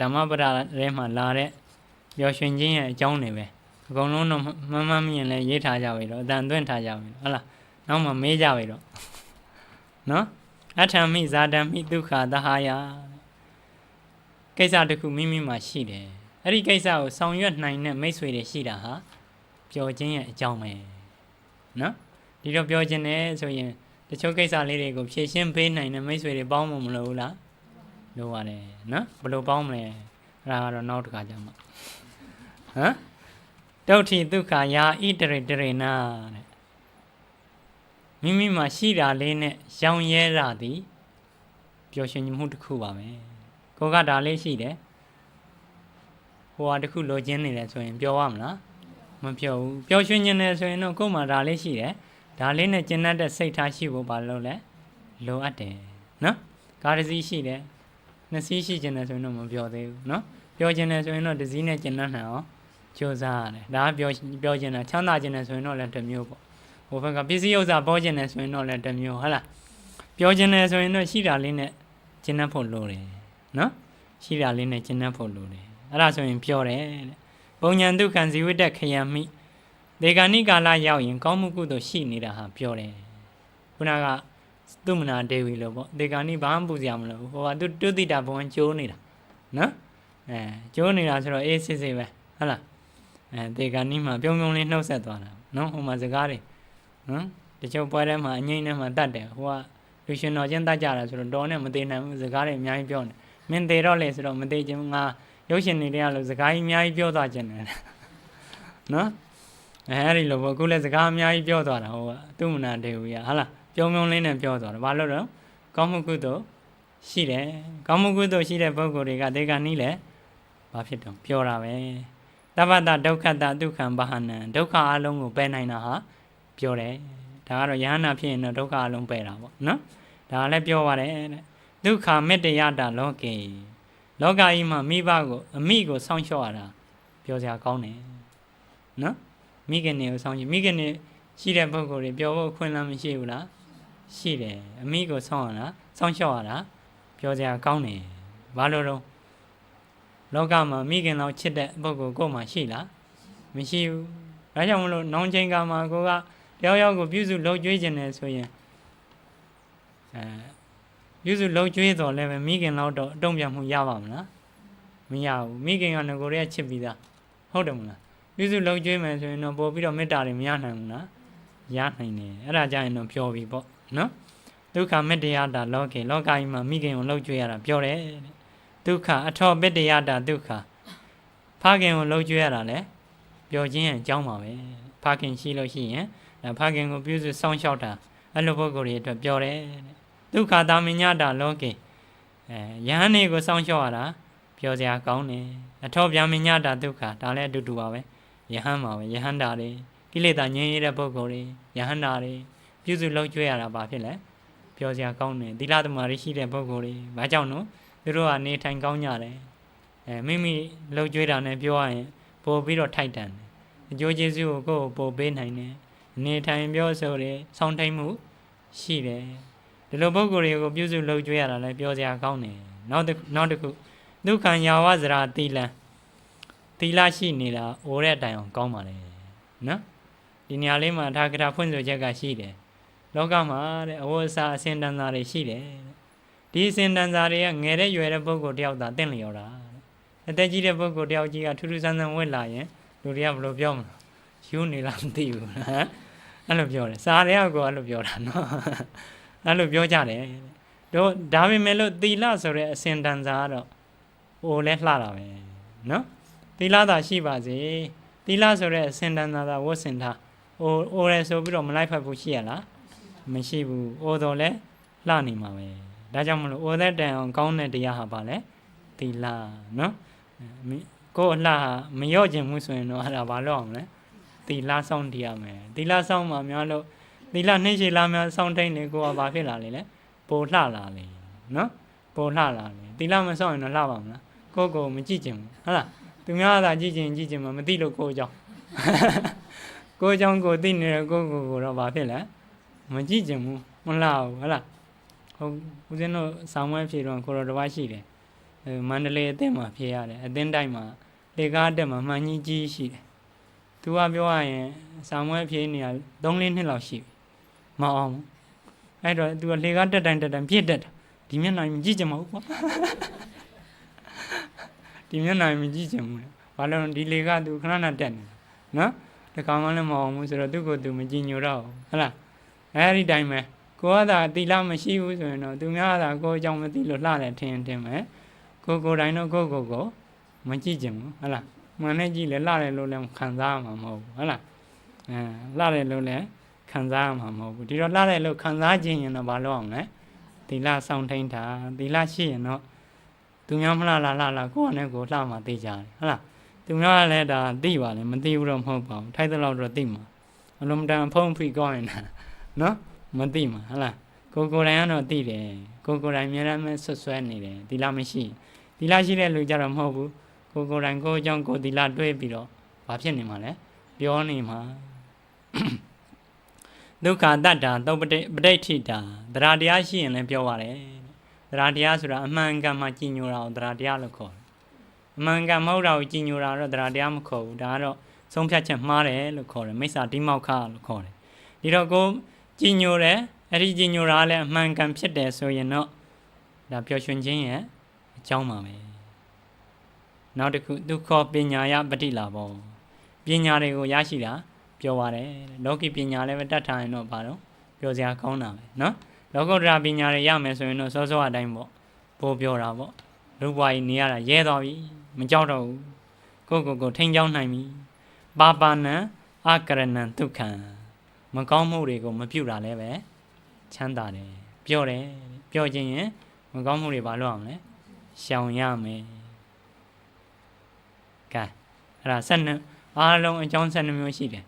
ဓမ္မပဒထဲမှာလာတဲ့ပျော်ရွှင်ခြင်းရဲ့အကြောင်းတွေပဲအကုန်လုံးတော့မမမမြင်လဲရေးထားကြပြီတော့အတန်သွင်းထားကြပြီဟုတ်လားနောက်မှမေးကြပြီတော့နော်အထံမိဇာတံမိဒုက္ခသဟာယကိစ္စတစ်ခုမိမိမှာရှိတယ်အဲ့ဒီကိစ္စကိုဆောင်ရွက်နိုင်တဲ့မိတ်ဆွေတွေရှိတာဟာပျော်ခြင်းရဲ့အကြောင်းပဲနော်ဒီတော့ပျော်ခြင်းနဲ့ဆိုရင်တချို့ကိစ္စလေးတွေကိုဖြည့်ရှင်းပေးနိုင်တဲ့မိတ်ဆွေတွေပေါင်းမမလို့ဘူးလား လိုပါတယ်နော်ဘယ်လိုပေါင်းမလဲအဲ့ဒါကတော့နောက်တစ်ခါကြမှာဟမ်ဒုဋ္ဌိဒုက္ခယာဣတရေတရေနာတဲ့မိမိမှာရှိတာလေးနဲ့ရောင်ရဲတာသည်ပျော်ရွှင်မှုတစ်ခုပါပဲကိုကဒါလေးရှိတယ်ဟိုဟာတစ်ခုလိုချင်နေတယ်ဆိုရင်ပျော်ရမလားမပျော်ဘူးပျော်ရွှင်နေတယ်ဆိုရင်တော့ကိုယ်မှာဒါလေးရှိတယ်ဒါလေးနဲ့ကျဉ်တ်တဲ့စိတ်ထားရှိဖို့ဘာလို့လဲလိုအပ်တယ်နော်ကာရစီရှိတယ် နှစ်စီးရှိကျင်တယ်ဆိုရင်တော့မပြောသေးဘူးเนาะပြောကျင်တယ်ဆိုရင်တော့တစ်စီးနဲ့ကျင်တတ်နိုင်အောင်ကြိုးစားရတယ်ဒါကပြောပြောကျင်တာချမ်းသာကျင်တယ်ဆိုရင်တော့လည်းတစ်မျိုးပေါ့ဟိုဘက်ကပစ္စည်းဥစ္စာပေါ်ကျင်တယ်ဆိုရင်တော့လည်းတစ်မျိုးဟုတ်လားပြောကျင်တယ်ဆိုရင်တော့ရှိတာလေးနဲ့ကျင်တတ်ဖို့လိုတယ်เนาะရှိတာလေးနဲ့ကျင်တတ်ဖို့လိုတယ်အဲ့ဒါဆိုရင်ပြောတယ်တဲ့ပုံညာဒုက္ခံဇီဝတ္တခယံမိဒေဂာနိကာလရောက်ရင်ကောင်းမှုကုသိုလ်ရှိနေတာဟာပြောတယ်ခုနက သူမနာဒေဝီလို့ပေါ့ဒေဂာနိဘာမှပူစရာမလိုဘူးဟိုကသူတုတိတာဘုံကျိုးနေတာနော်အဲကျိုးနေတာဆိုတော့အေးစစ်စစ်ပဲဟုတ်လားအဲဒေဂာနိမှာပြုံးပြုံးလေးနှုတ်ဆက်သွားတာနော်ဟိုမှာစကားတွေနော်တချို့ပွဲထဲမှာအငိမ့်ထဲမှာတတ်တယ်ဟိုကလူရှင်တော်ချင်းတတ်ကြတာဆိုတော့တော်နဲ့မသေးနိုင်ဘူးစကားတွေအများကြီးပြောနေမင်းသေးတော့လေဆိုတော့မသေးချင်းငါရုပ်ရှင်တွေတွေကလို့စကားကြီးအများကြီးပြောသွားခြင်းတယ်နော်အဲအဲ့ဒီလိုပေါ့အခုလည်းစကားအများကြီးပြောသွားတာဟိုကသူမနာဒေဝီကဟုတ်လား ပြုံးပြုံးလေးနဲ့ပြောသွားတယ်ဘာလို့လဲကောင်းမှုကုသိုလ်ရှိတယ်ကောင်းမှုကုသိုလ်ရှိတဲ့ပုဂ္ဂိုလ်တွေကဒေဂာနိလည်းဘာဖြစ်တော့ပြောတာပဲတပ္ပတဒုက္ခတဒုက္ခံဘာဟနံဒုက္ခအလုံးကိုပယ်နိုင်တာဟာပြောတယ်ဒါကတော့ယဟနာဖြစ်ရင်တော့ဒုက္ခအလုံးပယ်တာပေါ့နော်ဒါလည်းပြောပါတယ်တဲ့ဒုက္ခမေတ္တယတာလောကေလောကကြီးမှာမိဘကိုအမိကိုစောင့်ရှောက်ရတာပြောစရာကောင်းတယ်နော်မိခင်တွေကိုစောင့်ရှောက်မိခင်တွေရှိတဲ့ပုဂ္ဂိုလ်တွေပြောဖို့ခွင့်လမ်းမရှိဘူးလား ရှိတယ်အမိကိုဆောင်းရတာစောင်းလျှောက်ရတာပြောစရာကောင်းတယ်ဘာလို့တော့လောကမှာမိခင်လောက်ချစ်တဲ့ပုဂ္ဂိုလ်ကိုယ်မှာရှိလားမရှိဘူးဒါကြောင့်မလို့နောင်ချိန်ကမှာကိုကတယောက်ယောက်ကိုပြုစုလှုပ်ကြွေးခြင်းနဲ့ဆိုရင်အဲပြုစုလှုပ်ကြွေးတော်လည်းပဲမိခင်လောက်တော့အတုံ့ပြန်မှုရပါမလားမရဘူးမိခင်ကငကိုရဲချစ်ပြီးသားဟုတ်တယ်မလားပြုစုလှုပ်ကြွေးမယ်ဆိုရင်တော့ပို့ပြီးတော့မေတ္တာတွေမရနိုင်ဘူးလားရနိုင်တယ်အဲ့ဒါကြရင်တော့ပြောပြီပေါ့ နော်ဒုက္ခမေတ္တယတာလောကေလောကကြီးမှာမိခင်ကိုလှုပ်ကြွေးရတာပြောတယ်တဲ့ဒုက္ခအထောမေတ္တယတာဒုက္ခဖခင်ကိုလှုပ်ကြွေးရတာလဲပြောခြင်းရဲ့အကြောင်းပါပဲဖခင်ရှိလို့ရှိရင်အဲဖခင်ကိုပြုစုစောင့်ရှောက်တာအဲ့လိုပုဂ္ဂိုလ်တွေအတွက်ပြောတယ်တဲ့ဒုက္ခတာမညတာလောကေအဲယဟန်နေကိုစောင့်ရှောက်ရတာပြောစရာကောင်းတယ်အထောဗျာမညတာဒုက္ခဒါလည်းအတူတူပါပဲယဟန်ပါပဲယဟန်တာတွေကိလေသာငြင်းရတဲ့ပုဂ္ဂိုလ်တွေယဟန္တာတွေ ပြုစုလောက်ကျွေးရတာဘာဖြစ်လဲပြောစရာကောင်းတယ်သီလသမารရှိတဲ့ပုဂ္ဂိုလ်တွေဘာကြောင့်နော်သူတို့ကနေထိုင်ကောင်းကြတယ်အဲမိမိလောက်ကျွေးတာနဲ့ပြောရရင်ပို့ပြီးတော့ထိုက်တန်တယ်အကျိုးကျေးဇူးကိုကိုယ်ပို့ပေးနိုင်တယ်နေထိုင်ပြောဆိုတယ်ဆောင်းထိန်မှုရှိတယ်ဒီလိုပုဂ္ဂိုလ်တွေကိုပြုစုလောက်ကျွေးရတာလည်းပြောစရာကောင်းတယ်နောက်တစ်နောက်တစ်ခုဒုက္ခံယာဝဇရာတိလံသီလရှိနေတာအိုတဲ့အတိုင်အောင်ကောင်းပါလေနော်ဒီနေရာလေးမှာထာဂရဖွင့်ဆိုချက်ကရှိတယ် လောကမှာတဲ့အဝတ်အစားအစင်တန်စာတွေရှိတယ်ဒီအစင်တန်စာတွေကငယ်တဲ့ရွယ်တဲ့ပုဂ္ဂိုလ်တယောက်သာတင့်လျော်တာအသက်ကြီးတဲ့ပုဂ္ဂိုလ်တယောက်ကြီးကထူးထူးဆန်းဆန်းဝတ်လာရင်လူတွေကဘယ်လိုပြောမလဲယူနေလားမသိဘူးဟမ်အဲ့လိုပြောတယ်စာတွေကကိုအဲ့လိုပြောတာနော်အဲ့လိုပြောကြတယ်တို့ဒါပေမဲ့လို့သီလဆိုတဲ့အစင်တန်စာကတော့ဟိုလဲလှတာပဲနော်သီလသာရှိပါစေသီလဆိုတဲ့အစင်တန်စာသာဝတ်ဆင်ထားအိုအိုရဲဆိုပြီးတော့မလိုက်ဖက်ဘူးရှိရလား မရှိဘူးအိုတော်လဲလှနေမှာပဲဒါကြောင့်မလို့အိုသက်တန်အောင်ကောင်းတဲ့တရားဟာပါလဲသီလနော်ကိုယ်အလှဟာမရော့ခြင်းမှုဆိုရင်တော့အဲ့ဒါဘာလို့အောင်လဲသီလဆောင်တည်ရမယ်သီလဆောင်မှာများလို့သီလနှိမ့်ရှိလားများဆောင်တိုင်းနေကိုကဘာဖြစ်လာလဲလဲပိုလှလာလေနော်ပိုလှလာလေသီလမဆောင်ရင်တော့လှပါမလားကိုကိုမကြည့်ချင်ဘူးဟုတ်လားသူများသာကြည့်ချင်ကြည့်ချင်မှမသိလို့ကိုအကြောင်းကိုအကြောင်းကိုသိနေတဲ့ကိုကိုကိုတော့ဘာဖြစ်လဲ မကြည့်ချင်ဘူးမလားဘူးဟုတ်လားဟုတ်ဦးဇင်းတို့ဆောင်းမွဲဖြေတော့ကိုတော်တစ်ပါးရှိတယ်အဲမန္တလေးအသင်းမှာဖြစ်ရတယ်အသင်းတိုင်းမှာလေကားတက်မှာမှန်ကြီးကြီးရှိတယ်သူကပြောရရင်စာမွဲဖြေးနေတာ3-4နှစ်လောက်ရှိပြီမအောင်ဘူးအဲ့တော့သူကလေကားတက်တိုင်းတက်တိုင်းပြည့်တက်တာဒီမျက်နှာမကြည့်ကြမဟုတ်ကွာဒီမျက်နှာမကြည့်ချင်ဘူးလေဘာလို့လဲဒီလေကသူခဏခဏတက်နေတာနော်တခါမှလည်းမအောင်ဘူးဆိုတော့သူ့ကိုယ်သူမကြည့်ညိုတော့ဘူးဟုတ်လား အဲ့ဒီတိုင်းပဲကိုကသာတိလာမရှိဘူးဆိုရင်တော့သူများသာကိုယ်အကြောင်းမသိလို့လှတယ်ထင်ထင်မယ်ကိုကိုယ်တိုင်းတော့ကိုယ့်ကိုယ်ကိုမကြည့်ချင်ဘူးဟုတ်လားမှန်နဲ့ကြည့်လဲလှတယ်လို့လည်းခံစားရမှာမဟုတ်ဘူးဟုတ်လားအဲလှတယ်လို့လည်းခံစားရမှာမဟုတ်ဘူးဒီတော့လှတယ်လို့ခံစားခြင်းရင်တော့ဘာလုပ်အောင်လဲသီလစောင့်ထိန်တာသီလရှိရင်တော့သူများမလှလာလှလာကိုယ့်အနေကိုလှမှာသိကြတယ်ဟုတ်လားသူများကလည်းဒါသိပါလေမသိဘူးတော့မဟုတ်ပါဘူးထိုက်တဲ့လောက်တော့သိမှာအလုံးတန်ဖုံးဖိကောင်းရင်လား နော်မသိမှာဟုတ်လားကိုကိုယ်တိုင်ကတော့သိတယ်ကိုကိုယ်တိုင်အများအားဆွဆွဲနေတယ်သီလမရှိသီလရှိတဲ့လူကြတော့မဟုတ်ဘူးကိုကိုယ်တိုင်ကိုယ့်အကြောင်းကိုယ်သီလတွေးပြီးတော့ဘာဖြစ်နေမှာလဲပြောနေမှာဒုက္ခတတ္တာသုပတိပဋိဋ္ဌိတာတရားတရားရှိရင်လည်းပြောပါတယ်တရားတရားဆိုတာအမှန်ကန်မှကြည်ညိုတာကိုတရားတရားလို့ခေါ်တယ်အမှန်ကန်မဟုတ်တာကိုကြည်ညိုတာတော့တရားတရားမခေါ်ဘူးဒါကတော့ဆုံးဖြတ်ချက်မှားတယ်လို့ခေါ်တယ်မိစ္ဆာတိမောက္ခလို့ခေါ်တယ်ဒီတော့ကို ကြည်ညိုတယ်အဲ့ဒီကြည်ညိုတာလည်းအမှန်ကန်ဖြစ်တယ်ဆိုရင်တော့ဒါပျော်ရွှင်ခြင်းရဲ့အကြောင်းပါပဲနောက်တစ်ခုဒုက္ခပညာယပฏิလာဘောပညာတွေကိုရရှိတာ ပြောပါတယ်လောကီပညာလည်းပဲတတ်ထားရင်တော့ဘာလို့ပြောစရာကောင်းတာပဲเนาะလောကုတ္တရာပညာတွေရမယ်ဆိုရင်တော့စောစောအတိုင်းပေါ့ပိုးပြောတာပေါ့လူဘွားကြီးနေရတာရဲသွားပြီမကြောက်တော့ဘူးကိုယ့်ကိုယ်ကိုထိန်းချောင်းနိုင်ပြီပါပါဏံအကရဏံဒုက္ခံ မကောင်းမှုတွေကိုမပြုတာလည်းပဲချမ်းသာတယ်ပြောတယ်ပြောခြင်းရင်မကောင်းမှုတွေဘာလုပ်အောင်လဲရှောင်ရမယ်ကဲအဲ့ဒါ12အားလုံးအကြောင်း12မျိုးရှိတယ်